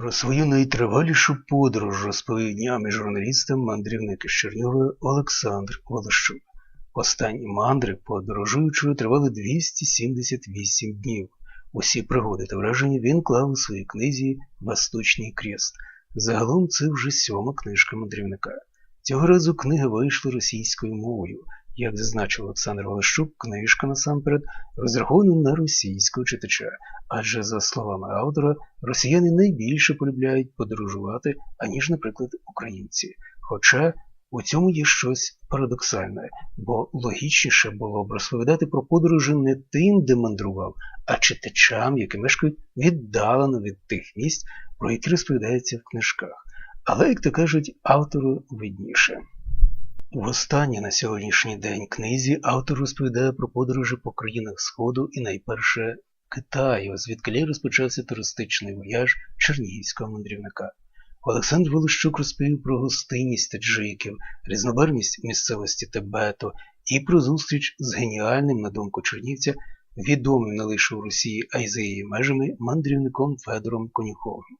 Про свою найтривалішу подорож розповів днями журналістам мандрівник із Чернігова Олександр Волощук. Останні мандри подорожуючого тривали 278 днів. Усі пригоди та враження він клав у своїй книзі Восточний Крест. Загалом це вже сьома книжка мандрівника. Цього разу книга вийшла російською мовою. Як зазначив Олександр Волощук, книжка насамперед розрахована на російського читача, адже, за словами автора, росіяни найбільше полюбляють подорожувати, аніж, наприклад, українці. Хоча у цьому є щось парадоксальне, бо логічніше було б розповідати про подорожі не тим, де мандрував, а читачам, які мешкають віддалено від тих місць, про які розповідається в книжках. Але, як то кажуть, автору видніше. В останній на сьогоднішній день книзі автор розповідає про подорожі по країнах Сходу і найперше Китаю, звідки розпочався туристичний вояж чернігівського мандрівника. Олександр Волощук розповів про гостинність таджиків, різнобарвність місцевості Тибету і про зустріч з геніальним, на думку чернівця, відомим не лише у Росії, а й за її межами мандрівником Федором Конюховим.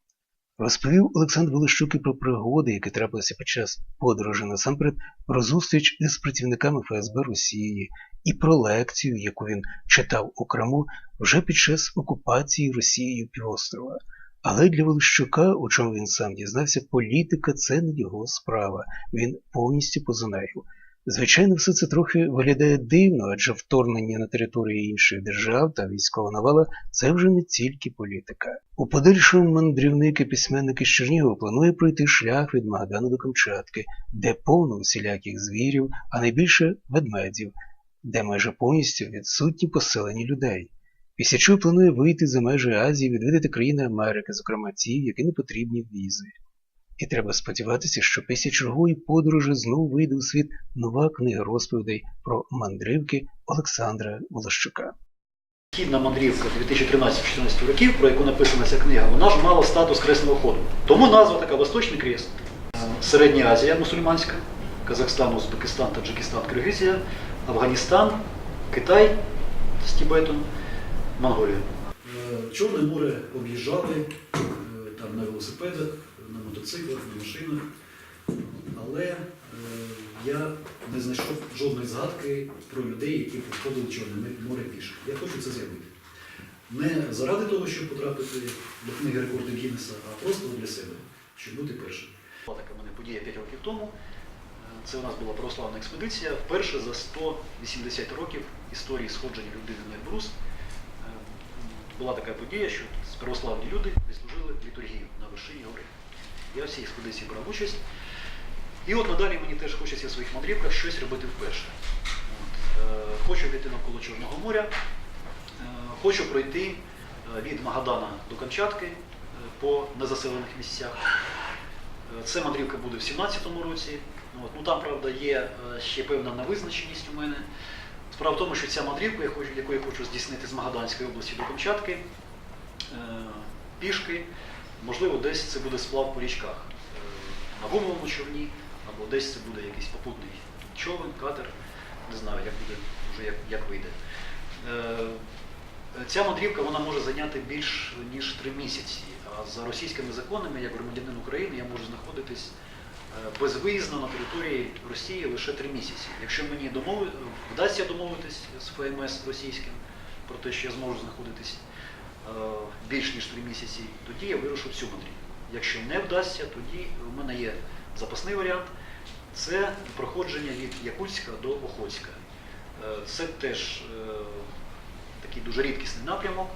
Розповів Олександр Волощук про пригоди, які трапилися під час подорожі насамперед, про зустріч із працівниками ФСБ Росії і про лекцію, яку він читав у Криму вже під час окупації Росією півострова. Але для Волощука, у чому він сам дізнався, політика це не його справа, він повністю поза нею. Звичайно, все це трохи виглядає дивно, адже вторгнення на території інших держав та військова навала це вже не тільки політика. У подальшому мандрівник і письменник із Чернігова планує пройти шлях від Магадану до Камчатки, де повно усіляких звірів, а найбільше ведмедів, де майже повністю відсутні поселені людей. Після чого планує вийти за межі Азії, відвідати країни Америки, зокрема ті, які не потрібні візи. І треба сподіватися, що після чергової подорожі знову вийде у світ нова книга розповідей про мандрівки Олександра Волощука. Хідна мандрівка 2013-2014 років, про яку написана ця книга, вона ж мала статус кресного ходу. Тому назва така Восточний Крест. Середня Азія мусульманська, Казахстан, Узбекистан, Таджикистан, Киргизія, Афганістан, Китай з Тібетом, Монголія. Е, Чорне море об'їжджали е, там на велосипедах, мотоциклах, на машинах. Але е, я не знайшов жодної згадки про людей, які проходили Чорне море пішки. Я хочу це зробити. Не заради того, щоб потрапити до книги рекордів Гіннеса, а просто для себе, щоб бути першим. Була така мене подія 5 років тому. Це у нас була православна експедиція. Вперше за 180 років історії сходження людини наЕльбрус е, була така подія, що православні люди відслужили літургію на вершині гори. Я в цій експедиції брав участь. І от надалі мені теж хочеться в своїх мандрівках щось робити вперше. От, е, хочу піти навколо Чорного моря, е, хочу пройти е, від Магадана до Камчатки е, по незаселених місцях. Е, Це мандрівка буде в 2017 році. От, ну, там, правда, є ще певна невизначеність у мене. Справа в тому, що ця мандрівка, яку я хочу здійснити з Магаданської області до Камчатки, пішки, можливо, десь це буде сплав по річках. Е, На гумовому човні, або десь це буде якийсь попутний човен, катер. Не знаю, як буде, вже як, як вийде. Е, Ця мандрівка вона може зайняти більш ніж три місяці. А за російськими законами, як громадянин України, я можу знаходитись е, безвиїзно на території Росії лише три місяці. Якщо мені домови... вдасться домовитись з ФМС російським про те, що я зможу знаходитись більш ніж три місяці, тоді я вирушу в цю мандрівку. Якщо не вдасться, тоді в мене є запасний варіант. Це проходження від Якутська до Охотська. Е, Це теж е, такий дуже рідкісний напрямок.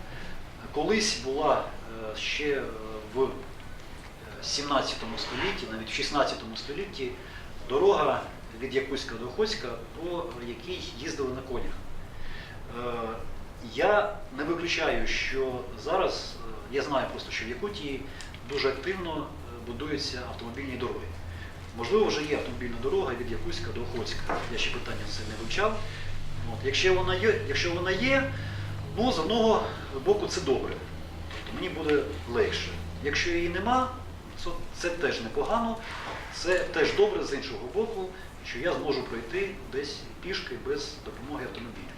Колись була е, ще е, в 17 столітті, навіть в 16 столітті, дорога від Якутська до Охотська, по якій їздили на конях. Я не виключаю, що зараз, е, я знаю просто, що в Якутії дуже активно е, будуються автомобільні дороги. Можливо, вже є автомобільна дорога від Якутська до Охотська. Я ще питання це не вивчав. От, якщо, вона є, якщо вона є, ну, з одного боку це добре. Тобто мені буде легше. Якщо її нема, це, це теж непогано, це теж добре з іншого боку, що я зможу пройти десь пішки без допомоги автомобіля.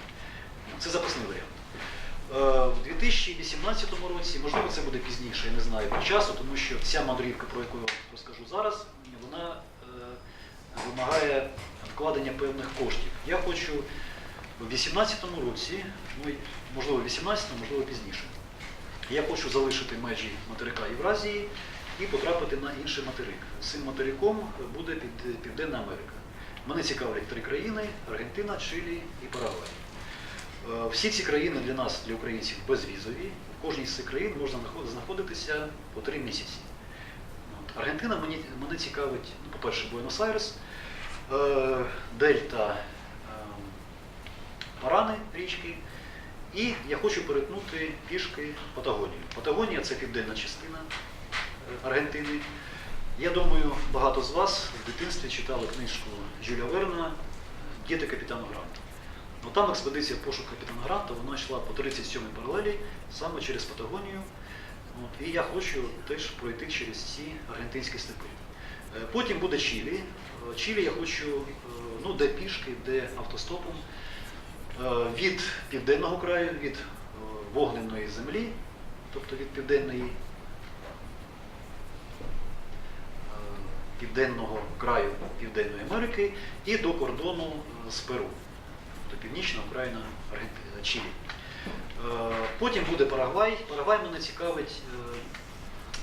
Це запасний варіант. Е, В 2018 році, можливо, це буде пізніше, я не знаю по часу, тому що ця мандрівка, про яку я розкажу зараз, вона е, вимагає вкладення певних коштів. Я хочу в 2018 році, ну, можливо, в 2018, можливо, пізніше. Я хочу залишити межі материка Євразії і потрапити на інший материк. Цим материком буде Південна Америка. Мене цікавлять три країни: Аргентина, Чилі і Парагвай. Е, Всі ці країни для нас, для українців, безвізові. В кожній з цих країн можна знаходитися по три місяці. От. Аргентина мені, мене цікавить, ну, по-перше, Буенос-Айрес, е, Дельта е, Парани річки. І я хочу перетнути пішки Патагонію. Патагонія це південна частина е, Аргентини. Я думаю, багато з вас в дитинстві читали книжку Жюля Верна Діти капітана Гранта. Ну, там експедиція пошук капітана Гранта вона йшла по 37-й паралелі саме через Патагонію. От, і я хочу теж пройти через ці аргентинські степи. Е, Потім буде Чилі. Е, Чилі я хочу, е, ну, де пішки, де автостопом. Від південного краю, від вогненої землі, тобто від південної південного краю Південної Америки і до кордону з Перу, тобто північна Україна Аргентина, Чилі. Е, Потім буде Парагвай. Парагвай мене цікавить, е,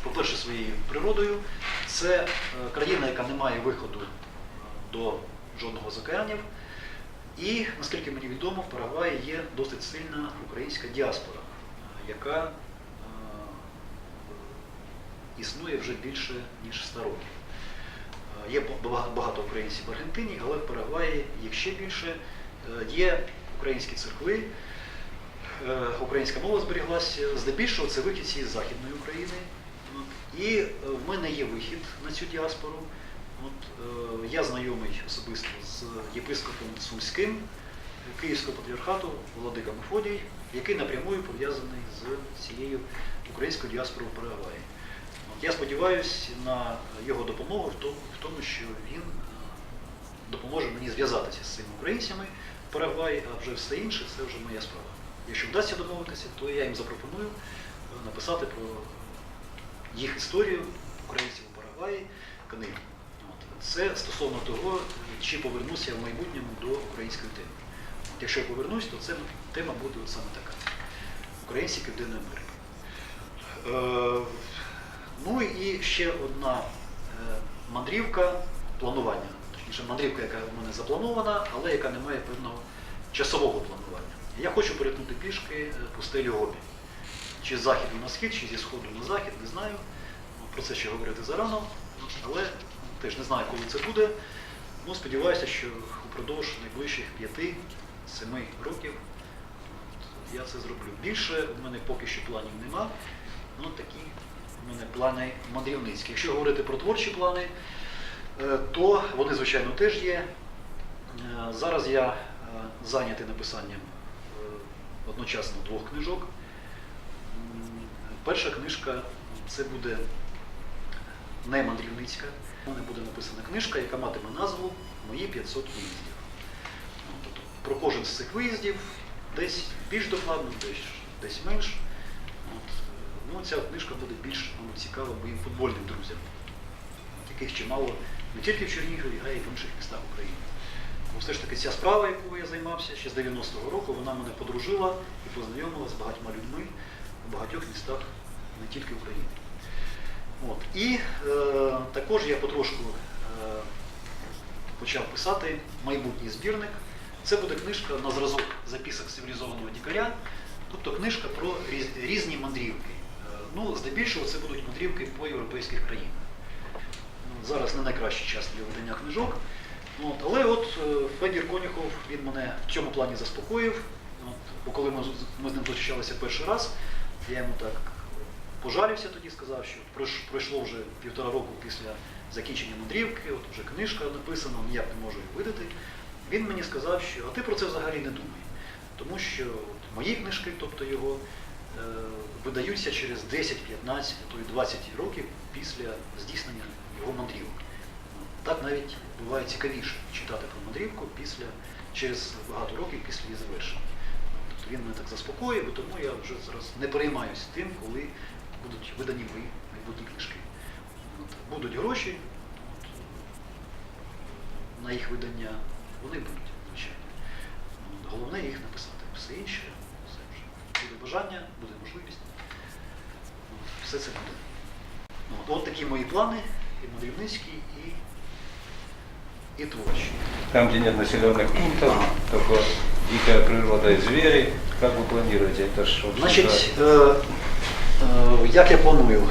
по-перше, своєю природою. Це е, країна, яка не має виходу е, до жодного з океанів. І, наскільки мені відомо, в Парагваї є досить сильна українська діаспора, е, яка е, існує вже більше ніж 100 років. Е, Є багато українців в Аргентині, але в Парагваї їх ще більше. Е, Є українські церкви, е, українська мова зберіглася. Здебільшого це вихідці з Західної України. І е, в мене є вихід на цю діаспору. От, е, я знайомий особисто з єпископом Сумським Київського патріархату Владика Мефодій, який напряму пов'язаний з цією українською діаспорою в Парагваї. Я сподіваюся на його допомогу в тому, в тому, що він е, допоможе мені зв'язатися з цими українцями в а вже все інше це вже моя справа. Якщо вдасться домовитися, то я їм запропоную е, написати про їх історію українців у Парагваї книгу. Це стосовно того, чи повернуся я в майбутньому до української теми. От якщо я повернусь, то це тема буде от саме така. Українці Південної Америки. Е, ну і ще одна е, мандрівка планування. Точніше, мандрівка, яка в мене запланована, але яка не має певного часового планування. Я хочу перетнути пішки е, пустелі Гобі. Чи з заходу на схід, чи зі сходу на захід, не знаю. Ну, Про це ще говорити зарано, але теж не знаю, коли це буде. Ну, сподіваюся, що упродовж найближчих 5-7 років я це зроблю. Більше в мене поки що планів нема. Ну, такі в мене плани мандрівницькі. Якщо говорити про творчі плани, то вони, звичайно, теж є. Е, Зараз я е, зайнятий написанням е, одночасно двох книжок. Перша книжка це буде не мандрівницька. У мене буде написана книжка, яка матиме назву Мої 500 виїздів. Ну, Тобто про кожен з цих виїздів десь більш докладно, десь, десь менш. От, е, ну, ця книжка буде більш мабуть, цікава моїм футбольним друзям, яких чимало не тільки в Чернігові, а й в інших містах України. Тому все ж таки ця справа, якою я займався ще з 90-го року, вона мене подружила і познайомила з багатьма людьми у багатьох містах не тільки України. От. І е, також я потрошку е, почав писати майбутній збірник. Це буде книжка на зразок записок цивілізованого дікаря, тобто книжка про різ, різні мандрівки. Е, ну, здебільшого це будуть мандрівки по європейських країнах. Зараз не найкращий час для видання книжок. От, але от е, Федір Коніхов він мене в цьому плані заспокоїв. От, бо коли ми, ми з ним зустрічалися перший раз, я йому так пожалівся тоді, сказав, що пройшло вже півтора року після закінчення мандрівки, от вже книжка написана, ніяк не можу її видати. Він мені сказав, що а ти про це взагалі не думай. Тому що от, мої книжки, тобто його, е, видаються через 10, 15, а то й 20 років після здійснення його мандрівок. Так навіть буває цікавіше читати про мандрівку після, через багато років після її завершення. От він мене так заспокоїв, тому я вже зараз не переймаюся тим, коли будуть видані мої майбутні книжки. От, будуть гроші, от, на їх видання, вони будуть, звичайно. От, головне їх написати. Все інше, все вже. Буде бажання, буде можливість. От, все це буде. От, от такі мої плани, і мандрівницькі, і, і творчі. Там, где нет населенных пунктов, только дикая природа и звери, как вы планируете это ж вообще Значить, е, е, як я планую?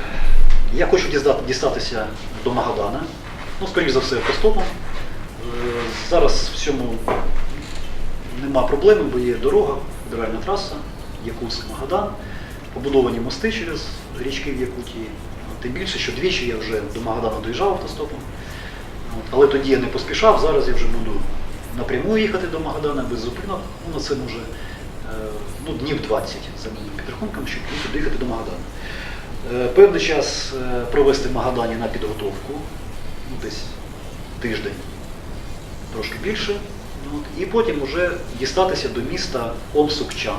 Я хочу дізда- дістатися до Магадана, ну, скоріш за все, автостопом. Е, Зараз в цьому нема проблеми, бо є дорога, федеральна траса, Якутськ, Магадан, побудовані мости через річки в Якутії. Тим більше, що двічі я вже до Магадана доїжджав автостопом. Але тоді я не поспішав, зараз я вже буду напряму їхати до Магадана без зупинок. Ну, на це може е, ну, днів 20 за моїм підрахунком, щоб доїхати до Магадана. Е, Певний час е, провести в Магадані на підготовку, ну, десь тиждень, трошки більше. І потім вже дістатися до міста Омсукчан.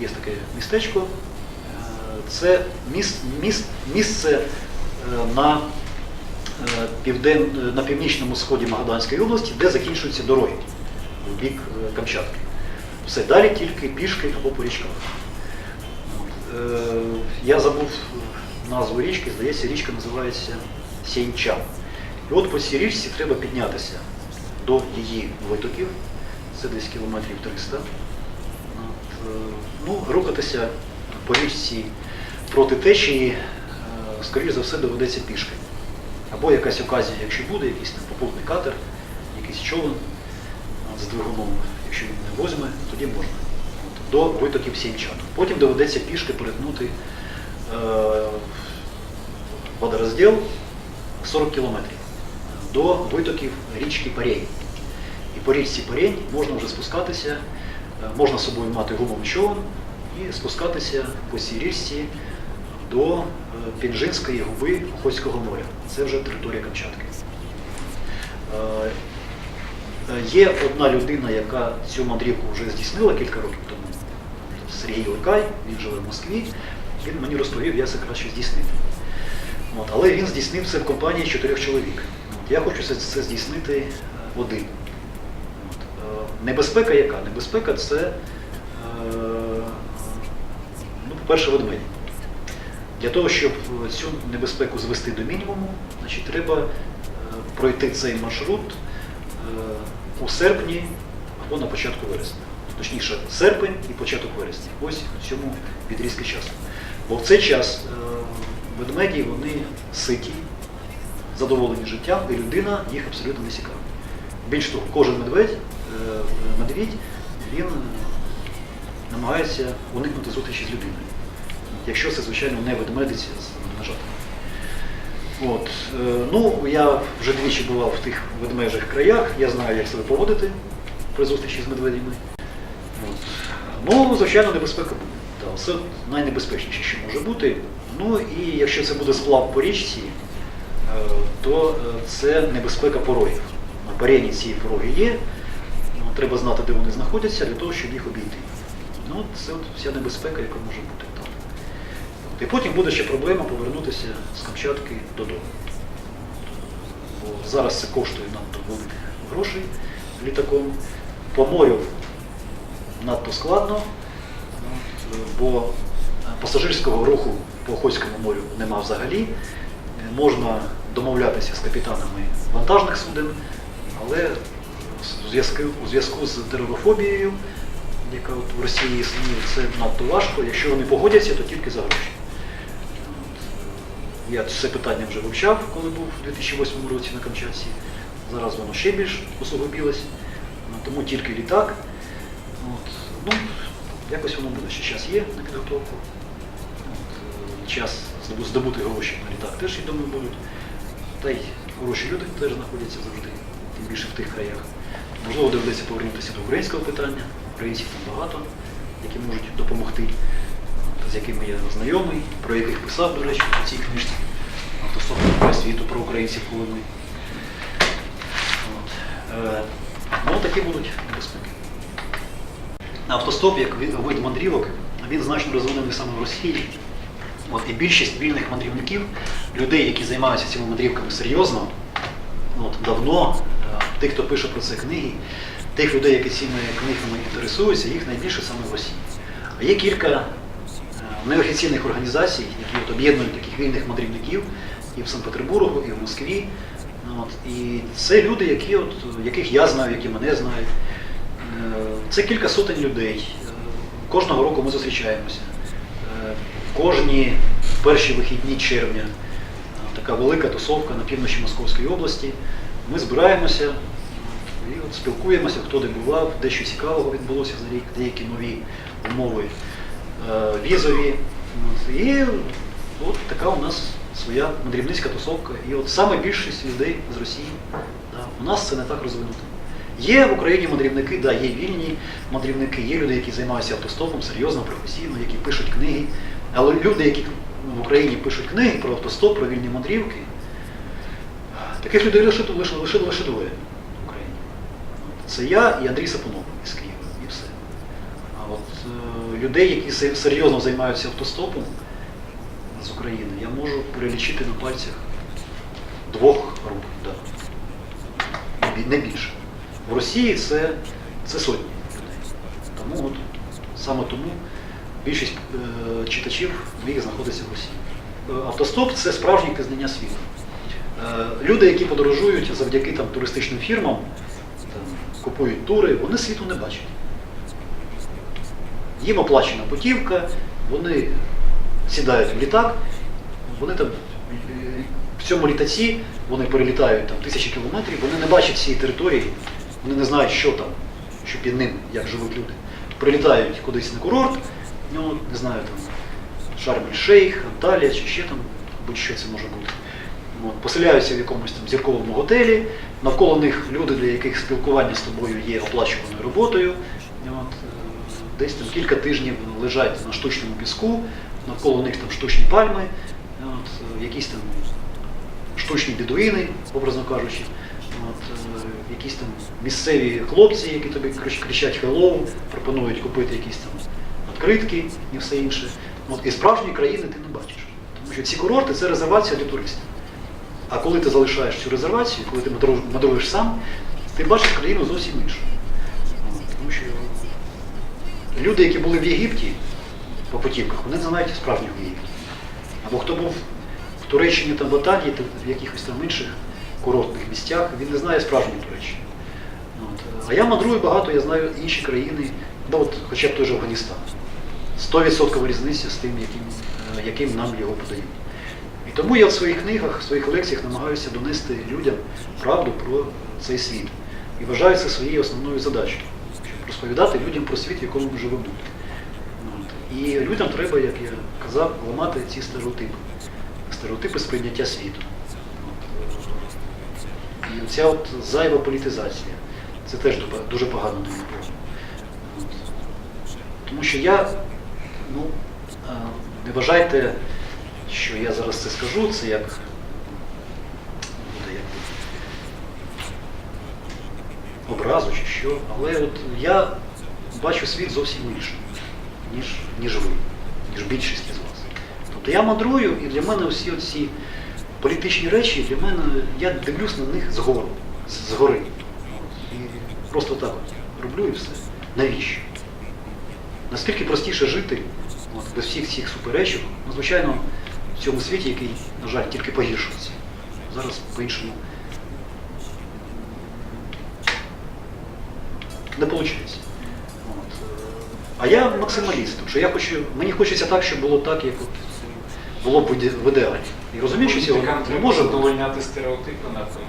Є таке містечко. Це міс, міс, місце е, на, е, півден, на північному сході Магаданської області, де закінчуються дороги в бік е, Камчатки. Все далі тільки пішки або по річках. Я забув назву річки, здається, річка називається Сінчан. І от по цій річці треба піднятися до її витоків, це десь кілометрів 300. От, е, ну, рухатися по річці проти течії, е, скоріш за все, доведеться пішки. Або якась оказія, якщо буде, якийсь там попутний катер, якийсь човен з двигуном, якщо він не возьме, тоді можна. От, до витоків Сінчану. Потім доведеться пішки перетнути е, водорозділ 40 кілометрів до витоків річки Парень. І по річці Парень можна вже спускатися, е, можна з собою мати гумовий човен і спускатися по цій річці до е, Пінжинської губи Охотського моря. Це вже територія Камчатки. Е, Е, Є одна людина, яка цю мандрівку вже здійснила кілька років тому. Сергій Лекай, він живе в Москві. Він мені розповів, як це краще здійснити. От, але він здійснив це в компанії чотирьох чоловік. От, я хочу це, це здійснити е, один. От, е, небезпека яка? Небезпека це, е, ну, по-перше, ведмеді. Для того, щоб е, цю небезпеку звести до мінімуму, значить, треба е, пройти цей маршрут е, у серпні або на початку вересня. Точніше, серпень і початок вересня. Ось в цьому відрізки часу. Бо в цей час ведмеді вони ситі, задоволені життям, і людина їх абсолютно не цікавить. Більш того, кожен медведь, медвідь, він намагається уникнути зустрічі з людиною. Якщо це, звичайно, не ведмедиця з нажатом. От. е, Ну, я вже двічі бував в тих ведмежих краях, я знаю, як себе поводити при зустрічі з медведями. От. Ну, звичайно, небезпека буде. Та, Це найнебезпечніше, що може бути. Ну і якщо це буде сплав по річці, е, то е, це небезпека порогів. На парені ці пороги є, ну, треба знати, де вони знаходяться, для того, щоб їх обійти. Ну, це от вся небезпека, яка може бути І потім буде ще проблема повернутися з Камчатки додому. Бо зараз це коштує надто великих грошей літаком. По морю надто складно, бо пасажирського руху по Охотському морю нема взагалі. Можна домовлятися з капітанами вантажних суден, але у зв'язку з теророфобією, яка от в Росії існує, це надто важко. Якщо вони погодяться, то тільки за гроші. Я це питання вже вивчав, коли був у 2008 році на Камчатці. Зараз воно ще більш усугубілось, Ну, тому тільки літак. От, ну, якось воно буде. Ще час є на підготовку. От, час здобути гроші на літак теж, я думаю, будуть. Та й хороші люди теж знаходяться завжди, тим більше в тих краях. Можливо, доведеться повернутися до українського питання. Українців там багато, які можуть допомогти, з якими я знайомий, про яких писав, до речі, у цій книжці автостопного світу про українців коли ми. Е, ну, такі будуть небезпеки. автостоп, як вид мандрівок, він значно розвинений саме в Росії. От, і більшість вільних мандрівників, людей, які займаються цими мандрівками серйозно, от, давно, е, тих, хто пише про це книги, тих людей, які цими книгами інтересуються, їх найбільше саме в Росії. А є кілька неофіційних організацій, які от об'єднують таких вільних мандрівників і в Санкт-Петербургу, і в Москві. От, і це люди, які от, яких я знаю, які мене знають. Е, Це кілька сотень людей. Е, Кожного року ми зустрічаємося. Е, Кожні перші вихідні червня така велика тусовка на півночі Московської області. Ми збираємося і от спілкуємося, хто де бував, дещо цікавого відбулося за рік, деякі нові умови візові. От, І от така у нас своя мандрівницька тусовка. І от саме більшість людей з Росії. Да, у нас це не так розвинуто. Є в Україні мандрівники, да, є вільні мандрівники, є люди, які займаються автостопом серйозно, професійно, які пишуть книги. Але люди, які в Україні пишуть книги про автостоп, про вільні мандрівки, таких людей лише, лише, лише, лише двоє в Україні. Це я і Андрій Сапунов із Києва, е, людей, які серйозно займаються автостопом з України, я можу перелічити на пальцях двох рук. Да. Не більше. В Росії це, це сотні людей. Тому от, саме тому більшість е, читачів моїх знаходиться в Росії. Е, Автостоп це справжнє пізнання світу. Е, люди, які подорожують завдяки там, туристичним фірмам, там, купують тури, вони світу не бачать. Їм оплачена путівка, вони сідають в літак, вони там в цьому літаці вони перелітають там, тисячі кілометрів, вони не бачать цієї території, вони не знають, що там, що під ним, як живуть люди. Прилітають кудись на курорт, ну, не знаю, там Шарм-ель-Шейх, Анталія чи ще там, будь-що це може бути. От, поселяються в якомусь там зірковому готелі, навколо них люди, для яких спілкування з тобою є оплачуваною роботою. От, десь там кілька тижнів лежать на штучному піску, навколо них там штучні пальми, от, е, якісь там штучні бідуїни, образно кажучи. От, е, якісь там місцеві хлопці, які тобі кричать «Hello», пропонують купити якісь там відкритки і все інше. От, і справжньої країни ти не бачиш. Тому що ці курорти це резервація для туристів. А коли ти залишаєш цю резервацію, коли ти мандруєш сам, ти бачиш країну зовсім іншу. Люди, які були в Єгипті по путівках, вони знають справжнього Єгипту. Або хто був в Туреччині та в Італії, та в якихось там інших курортних місцях, він не знає справжньої Туреччини. От. А я мандрую багато, я знаю інші країни, ну, от, хоча б той же Афганістан. 100% різниця з тим, яким, е, яким нам його подають. І тому я в своїх книгах, в своїх лекціях намагаюся донести людям правду про цей світ. І вважаю це своєю основною задачею, розповідати людям про світ, в якому ми живемо. І людям треба, як я казав, ламати ці стереотипи. Стереотипи сприйняття світу. І ця от зайва політизація. Це теж дуже- погано на. Тому що я, ну, е, не вважайте, що я зараз це скажу, це як образу чи що. Але от я бачу світ зовсім іншим, ніж, ніж ви, ніж більшість із вас. Тобто я мандрую, і для мене усі ці політичні речі, для мене я дивлюсь на них згору, згори. І просто так от роблю і все. Навіщо? Наскільки простіше жити от, без всіх цих суперечок, ну, звичайно, в цьому світі, який, на жаль, тільки погіршується. Зараз по-іншому не е, А я максималіст, тому що я хочу, мені хочеться так, щоб було так, як от було б в ідеалі. І розумію, що цього не може задовольняти стереотипи на тому.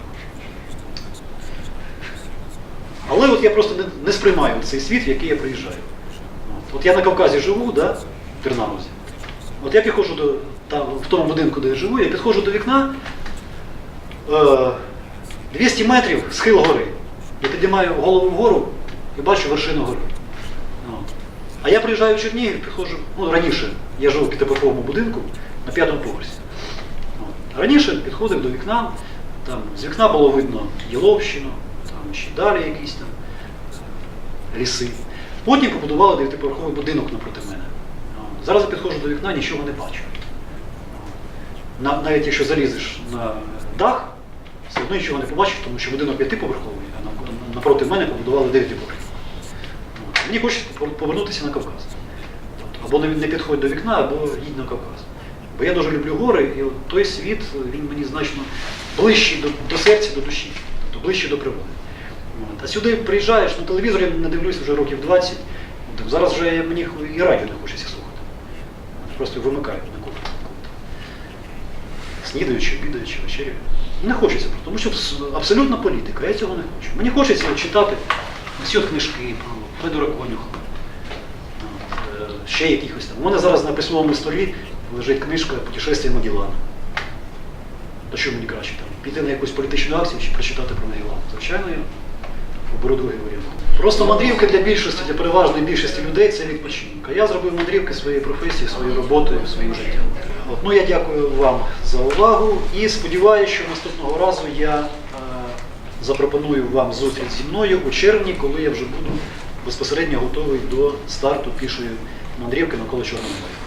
Але от я просто не, не сприймаю цей світ, в який я приїжджаю. От, от я на Кавказі живу, да, в Тернаузі. От я підходжу до там, в тому будинку, де я живу, я підходжу до вікна е, 200 метрів схил гори. Я піднімаю голову вгору і бачу вершину гори. А я приїжджаю в Чернігів, підходжу, ну раніше я жив у п'ятиповерховому будинку на п'ятому поверсі. Раніше підходив до вікна, там з вікна було видно Єловщину, там ще далі якісь там ліси. Потім побудували дев'ятиповерховий будинок напроти мене. Зараз я підходжу до вікна, нічого не бачу. Навіть якщо залізеш на дах, все одно нічого не побачиш, тому що будинок п'ятиповерховий, а напроти мене побудували дев'ятиповерховий. Мені хочеться повернутися на Кавказ. Або не підходь до вікна, або їдь на Кавказ. Бо я дуже люблю гори, і от той світ він мені значно ближчий до, до серця, до душі, тобто ближче до природи. А сюди приїжджаєш на телевізорі, не дивлюсь вже років 20. От, зараз вже мені і радіо не хочеться слухати. Просто вимикаю на кухні. Снідаючи, обідаючи, вечерю. Не хочеться, тому що абсолютно політика, я цього не хочу. Мені хочеться читати всі книжки про Федора Конюха, ще якихось там. У мене зараз на письмовому столі лежить книжка Путешествие Магеллана. То що мені краще там? Піти на якусь політичну акцію чи прочитати про Магеллана? Звичайно, я оберу другий варіант. Просто мандрівки для більшості, для переважної більшості людей це відпочинок. А я зробив мандрівки своєю професією, своєю роботою, своїм життям. От, ну я дякую вам за увагу і сподіваюся, що наступного разу я е, запропоную вам зустріч зі мною у червні, коли я вже буду безпосередньо готовий до старту пішої мандрівки навколо Чорного моря.